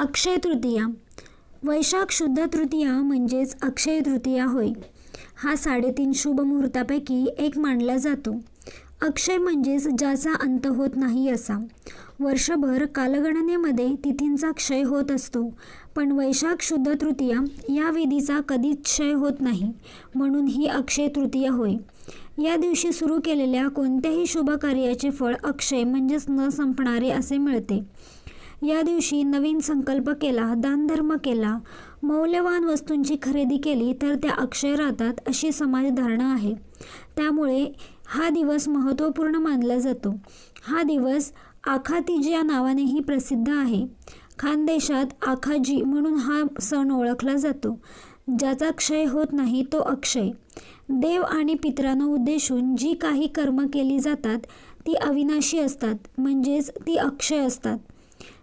अक्षय तृतीया. वैशाख शुद्ध तृतीया म्हणजेच अक्षय तृतीया होय. हा साडेतीन शुभ मुहूर्तापैकी एक मानला जातो. अक्षय म्हणजेच ज्याचा अंत होत नाही असा. वर्षभर कालगणनेमध्ये तिथींचा क्षय होत असतो. पण वैशाख शुद्ध तृतीया या विधीचा कधीच क्षय होत नाही म्हणून ही अक्षय तृतीया होय. या दिवशी सुरू केलेल्या कोणत्याही शुभ कार्याचे फळ अक्षय म्हणजेच न संपणारे असे मिळते. या दिवशी नवीन संकल्प केला दानधर्म केला मौल्यवान वस्तूंची खरेदी केली तर त्या अक्षय राहतात अशी समाजधारणा आहे. त्यामुळे हा दिवस महत्त्वपूर्ण मानला जातो. हा दिवस आखातीजी या नावानेही प्रसिद्ध आहे. खानदेशात आखाजी म्हणून हा सण ओळखला जातो. ज्याचा क्षय होत नाही तो अक्षय. देव आणि पित्रांना उद्देशून जी काही कर्म केली जातात ती अविनाशी असतात म्हणजेच ती अक्षय असतात.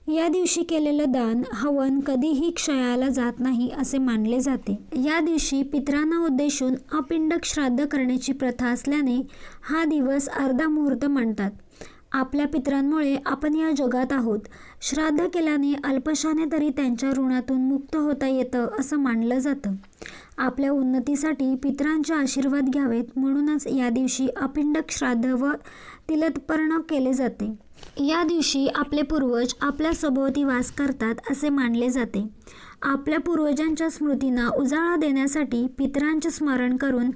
या दिवशी केलेलं दान हवन कधीही क्षयाला जात नाही असे मानले जाते. या दिवशी पितरांना उद्देशून अपिंडक श्राद्ध करण्याची प्रथा असल्याने हा दिवस अर्धा मुहूर्त मानतात. आपल्या पितरांमुळे आपण या जगात आहोत. श्राद्ध केल्याने अल्पशाने तरी त्यांच्या ऋणातून मुक्त होता येतं असं मानलं जातं. आपल्या उन्नतीसाठी पितरांचे आशीर्वाद घ्यावेत म्हणूनच या दिवशी अपिंडक श्राद्ध व तिलतपर्ण केले जाते. या दिवशी आपले पूर्वज आपल्या सभोवती वास करतात असे मानले जाते. आपल्या पूर्वजांच्या स्मृतींना उजाळा देण्यासाठी पितरांचे स्मरण करून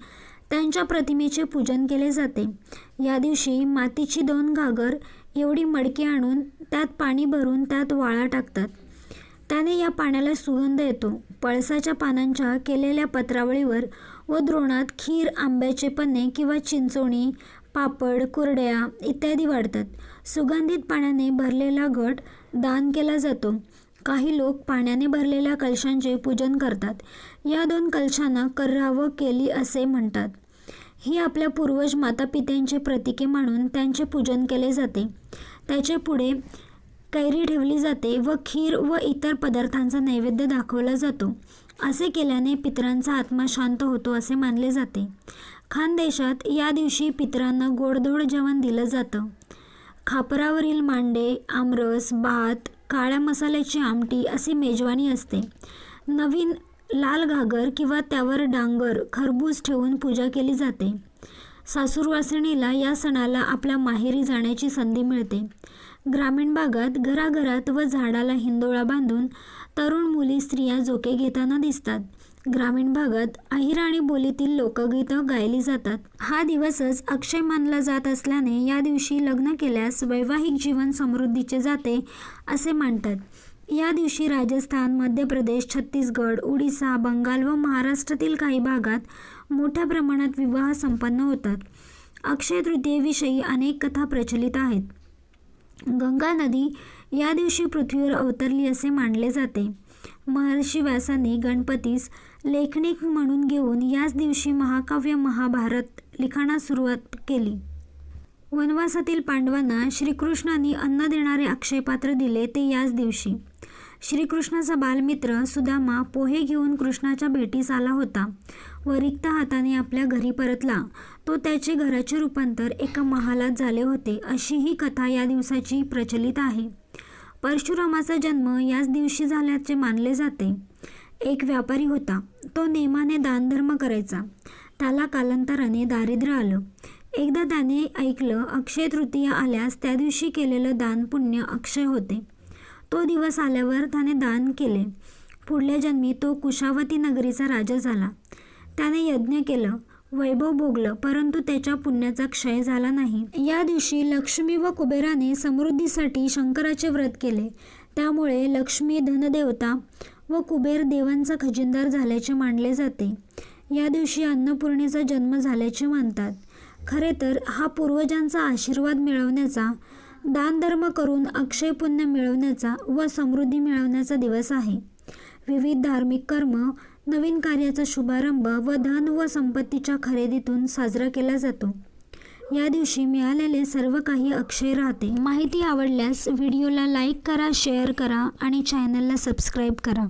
त्यांच्या प्रतिमेचे पूजन केले जाते. या दिवशी मातीची दोन घागर एवढी मडकी आणून त्यात पाणी भरून त्यात वाळा टाकतात. त्याने या पाण्याला सुगंध येतो. पळसाच्या पानांच्या केलेल्या पत्रावळीवर व द्रोणात खीर आंब्याचे पन्ने किंवा चिंचोणी पापड कुरड्या इत्यादी वाढतात. सुगंधित पाण्याने भरलेला घट दान केला जातो. काही लोक पाण्याने भरलेल्या कलशांचे पूजन करतात. या दोन कलशांना कर्रा व केली असे म्हणतात. ही आपल्या पूर्वज मातापित्यांचे प्रतीके मानून त्यांचे पूजन केले जाते. त्याचे पुढे कैरी ठेवली जाते व खीर व इतर पदार्थांचा नैवेद्य दाखवला जातो. असे केल्याने पितरांचा आत्मा शांत होतो असे मानले जाते. खानदेशात या दिवशी पितरांना गोडधोड जेवण दिलं जातं. खापरावरील मांडे आमरस भात काळ्या मसाल्याची आमटी अशी मेजवानी असते. नवीन लाल घागर किंवा त्यावर डांगर खरबूज ठेवून पूजा केली जाते. सासूरवासिणीला या सणाला आपल्या माहेरी जाण्याची संधी मिळते. ग्रामीण भागात घराघरात व झाडाला हिंदोळा बांधून तरुण मुली स्त्रिया जोके घेताना दिसतात. ग्रामीण भागात अहिराणी बोलीतील लोकगीतं गायली जातात. हा दिवसच अक्षय मानला जात असल्याने या दिवशी लग्न केल्यास वैवाहिक जीवन समृद्धीचे जाते असे मानतात. या दिवशी राजस्थान मध्य प्रदेश छत्तीसगड उडीसा बंगाल व महाराष्ट्रातील काही भागात मोठ्या प्रमाणात विवाह संपन्न होतात. अक्षय तृतीयेविषयी अनेक कथा प्रचलित आहेत. गंगा नदी या दिवशी पृथ्वीवर अवतरली असे मानले जाते. महर्षी व्यासांनी गणपतीस लेखनिक म्हणून घेऊन याच दिवशी महाकाव्य महाभारत लिखाणास सुरुवात केली. वनवासातील पांडवांना श्रीकृष्णांनी अन्न देणारे अक्षयपात्र दिले ते याच दिवशी. श्रीकृष्णाचा बालमित्र सुदामा पोहे घेऊन कृष्णाच्या भेटीस आला होता. व रिक्त हाताने आपल्या घरी परतला. तो त्याचे घराचे रूपांतर एका महालात झाले होते अशी ही कथा या दिवसाची प्रचलित आहे. परशुरामाचा जन्म याच दिवशी झाल्याचे मानले जाते. एक व्यापारी होता. तो नेमाने दानधर्म करायचा. त्याला कालांतराने दारिद्र्य आलं. एकदा त्याने ऐकलं अक्षय तृतीया आल्यास त्या दिवशी केलेलं दान पुण्य अक्षय होते. तो दिवस आल्यावर त्याने दान केले. पुढल्या जन्मी तो कुशावती नगरीचा राजा झाला. त्याने यज्ञ केलं. वैभव भोगलं परंतु त्याच्या पुण्याचा क्षय झाला नाही. या दिवशी लक्ष्मी व कुबेराने समृद्धीसाठी शंकराचे व्रत केले. त्यामुळे लक्ष्मी धनदेवता व कुबेर देवांचा खजिनदार झाल्याचे मानले जाते. या दिवशी अन्नपूर्णेचा जन्म झाल्याचे मानतात. खरे तर हा पूर्वजांचा आशीर्वाद मिळवण्याचा दानधर्म करून अक्षय पुण्य मिळवण्याचा व समृद्धी मिळवण्याचा दिवस आहे. विविध धार्मिक कर्म नवीन कार्याचा शुभारंभ व धन व संपत्तीच्या खरेदीतून साजरा केला जातो. या दिवशी मिळालेले सर्व काही अक्षय राहते. माहिती आवडल्यास व्हिडिओला लाईक करा शेअर करा आणि चॅनलला सबस्क्राईब करा.